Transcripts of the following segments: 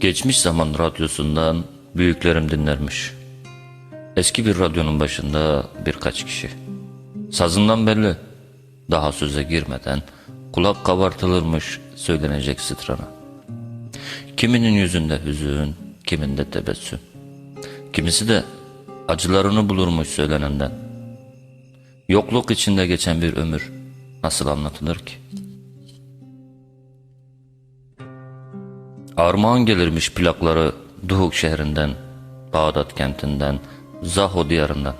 Geçmiş zaman radyosundan büyüklerim dinlermiş. Eski bir radyonun başında birkaç kişi. Sazından belli. Daha söze girmeden kulak kabartılırmış söylenecek strana. Kiminin yüzünde hüzün, kiminde tebessüm. Kimisi de acılarını bulurmuş söylenenden. Yokluk içinde geçen bir ömür nasıl anlatılır ki? Armağan gelirmiş plakları Duhuk şehrinden, Bağdat kentinden, Zaho diyarından.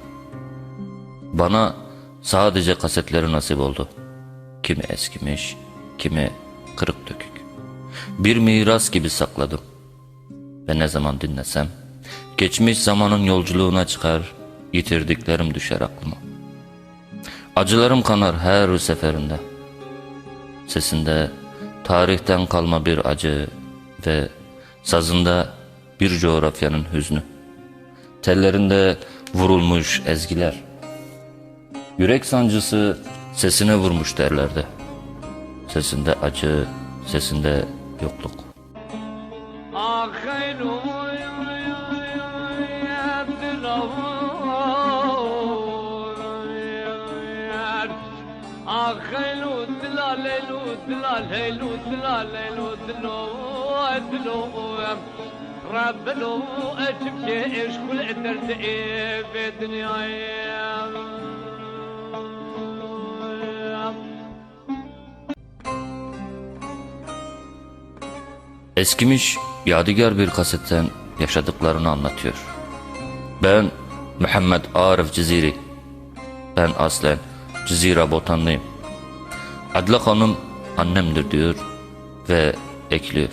Bana sadece kasetleri nasip oldu. Kimi eskimiş, kimi kırık dökük. Bir miras gibi sakladım. Ve ne zaman dinlesem, geçmiş zamanın yolculuğuna çıkar, yitirdiklerim düşer aklıma. Acılarım kanar her seferinde. Sesinde tarihten kalma bir acı ve sazında bir coğrafyanın hüznü. Tellerinde vurulmuş ezgiler. Yürek sancısı sesine vurmuş derlerde. Sesinde acı, sesinde yokluk. Ahiru دلال دلال دلال دلال رب لو أتبكي إيش كل عدرت إيه في الدنيا Eskimiş yadigar bir kasetten yaşadıklarını anlatıyor. Ben Muhammed Arif Ciziri. Ben aslen Cizira Botanlıyım. Adla Hanım annemdir diyor ve ekliyor.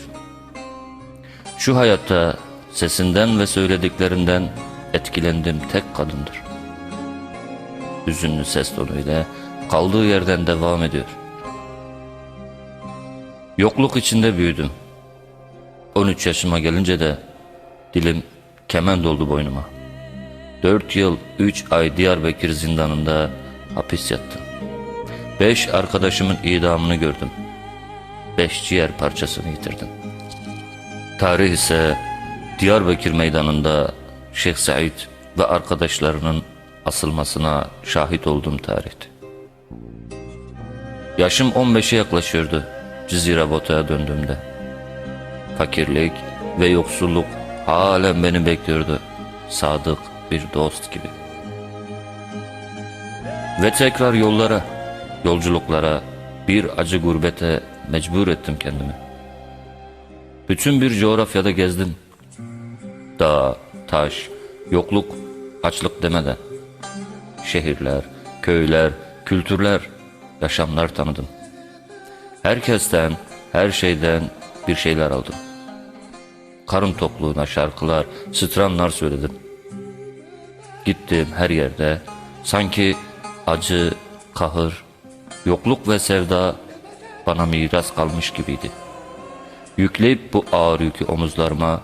Şu hayatta sesinden ve söylediklerinden etkilendim tek kadındır. Hüzünlü ses tonuyla kaldığı yerden devam ediyor. Yokluk içinde büyüdüm. 13 yaşıma gelince de dilim kemen doldu boynuma. 4 yıl 3 ay Diyarbakır zindanında hapis yattım. 5 arkadaşımın idamını gördüm. 5 ciğer parçasını yitirdim. Tarih ise Diyarbakır meydanında Şeyh Said ve arkadaşlarının asılmasına şahit olduğum tarihti. Yaşım 15'e yaklaşıyordu Cizire Bota'ya döndüğümde. Fakirlik ve yoksulluk halen beni bekliyordu. Sadık bir dost gibi. Ve tekrar yollara, yolculuklara, bir acı gurbete mecbur ettim kendimi. Bütün bir coğrafyada gezdim. Dağ, taş, yokluk, açlık demeden. Şehirler, köyler, kültürler, yaşamlar tanıdım. Herkesten, her şeyden bir şeyler aldım. Karın tokluğuna şarkılar, sıtranlar söyledim. Gittiğim her yerde sanki acı, kahır, yokluk ve sevda bana miras kalmış gibiydi. Yükleyip bu ağır yükü omuzlarıma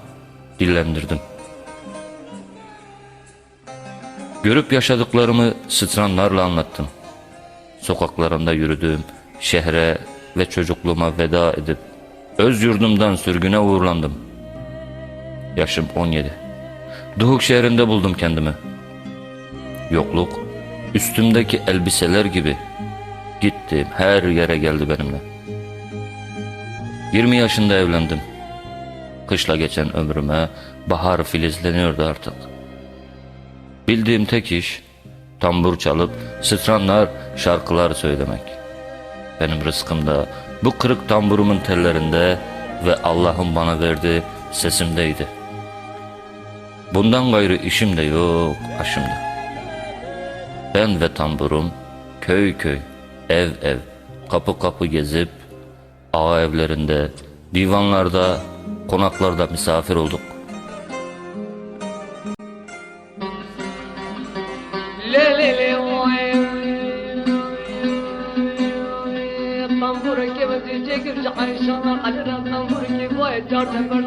dillendirdim. Görüp yaşadıklarımı sıtranlarla anlattım. Sokaklarında yürüdüğüm şehre ve çocukluğuma veda edip öz yurdumdan sürgüne uğurlandım. Yaşım 17. Duhuk şehrinde buldum kendimi. Yokluk üstümdeki elbiseler gibi gittiğim her yere geldi benimle. 20 yaşında evlendim. Kışla geçen ömrüme bahar filizleniyordu artık. Bildiğim tek iş tambur çalıp sıtranlar şarkılar söylemek. Benim rızkım da bu kırık tamburumun tellerinde ve Allah'ın bana verdiği sesimdeydi. Bundan gayrı işim de yok, aşım da. Ben ve tamburum köy köy, ev ev, kapı kapı gezip ağa evlerinde, divanlarda, konaklarda misafir olduk. Tambur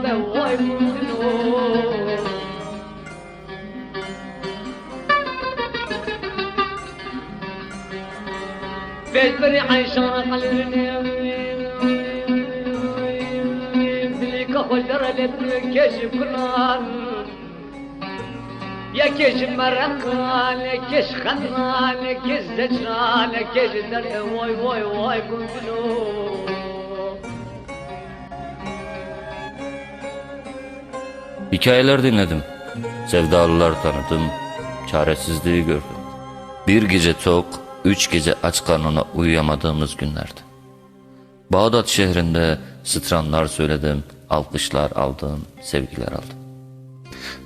Keşif kılan Ya keşif merakkan, ya keşif khanran, ya keşif zecran, ya keşif derde Vay vay vay kuntunu Hikayeler dinledim. Sevdalılar tanıdım. Çaresizliği gördüm. Bir gece tok, üç gece aç karnına uyuyamadığımız günlerdi. Bağdat şehrinde sıtranlar söyledim, alkışlar aldım, sevgiler aldım.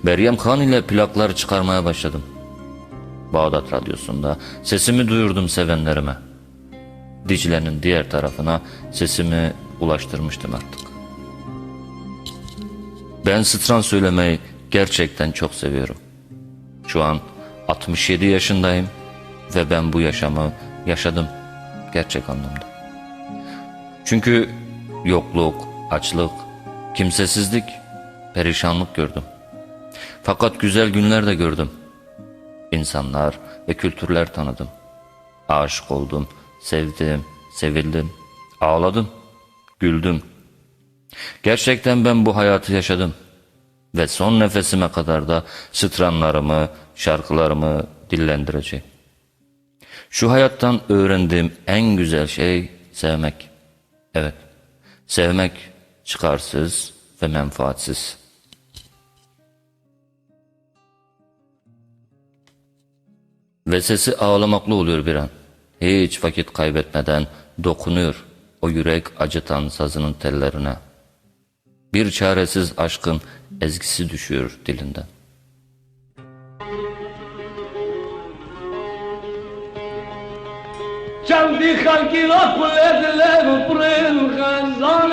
Meryem Khan ile plaklar çıkarmaya başladım. Bağdat radyosunda sesimi duyurdum sevenlerime. Dicle'nin diğer tarafına sesimi ulaştırmıştım artık. Ben stran söylemeyi gerçekten çok seviyorum. Şu an 67 yaşındayım ve ben bu yaşamı yaşadım gerçek anlamda. Çünkü yokluk, açlık, kimsesizlik, perişanlık gördüm. Fakat güzel günler de gördüm. İnsanlar ve kültürler tanıdım. Aşık oldum, sevdim, sevildim, ağladım, güldüm. Gerçekten ben bu hayatı yaşadım. Ve son nefesime kadar da sıtranlarımı, şarkılarımı dillendireceğim. Şu hayattan öğrendiğim en güzel şey sevmek. Evet, sevmek çıkarsız ve menfaatsiz. Ve sesi ağlamaklı oluyor bir an. Hiç vakit kaybetmeden dokunuyor o yürek acıtan sazının tellerine. Bir çaresiz aşkın ezgisi düşüyor dilinden. كان خلقي لا كل الليل برين خزان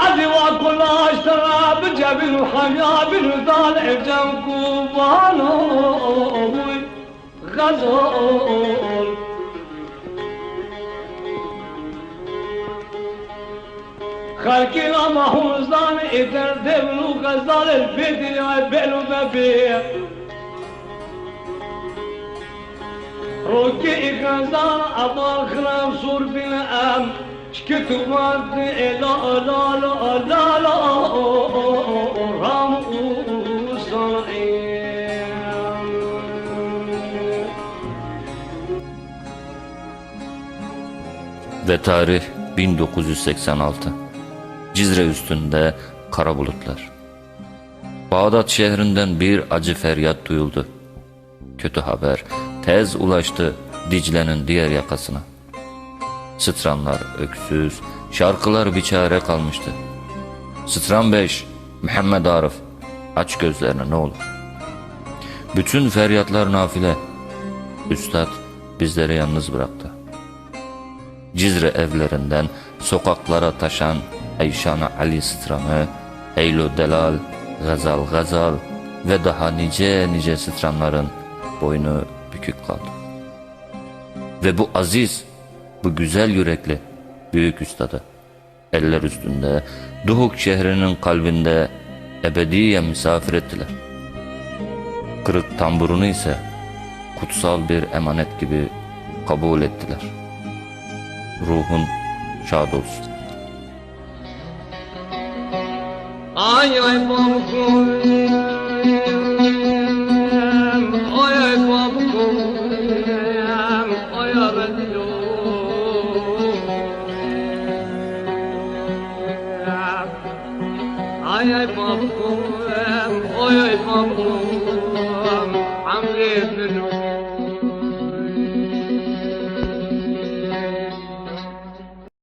أدي وكل أشترى بجبل وحميا بالردان عجم كوبان غزو خلقي لما حمزان إذر دبلو غزال البيت يا بلو ببيع روكي غزال أبا خرام صور بالأم شكتو مرد لا لا لا لا لا رام صنعي Ve tarih 1986. Cizre üstünde kara bulutlar. Bağdat şehrinden bir acı feryat duyuldu. Kötü haber tez ulaştı Dicle'nin diğer yakasına. Sıtranlar öksüz, şarkılar biçare kalmıştı. Sıtran 5, Muhammed Arif, aç gözlerini ne olur. Bütün feryatlar nafile. Üstad bizleri yalnız bıraktı. Cizre evlerinden sokaklara taşan Eyşana Ali Sıtramı, Eylo Delal, Gazal Gazal ve daha nice nice sıtramların boynu bükük kaldı. Ve bu aziz, bu güzel yürekli büyük üstadı eller üstünde Duhuk şehrinin kalbinde ebediyen misafir ettiler. Kırık tamburunu ise kutsal bir emanet gibi kabul ettiler. Ruhun şad olsun. Ay ay babkum Ay ay babkum Ay ay bedlu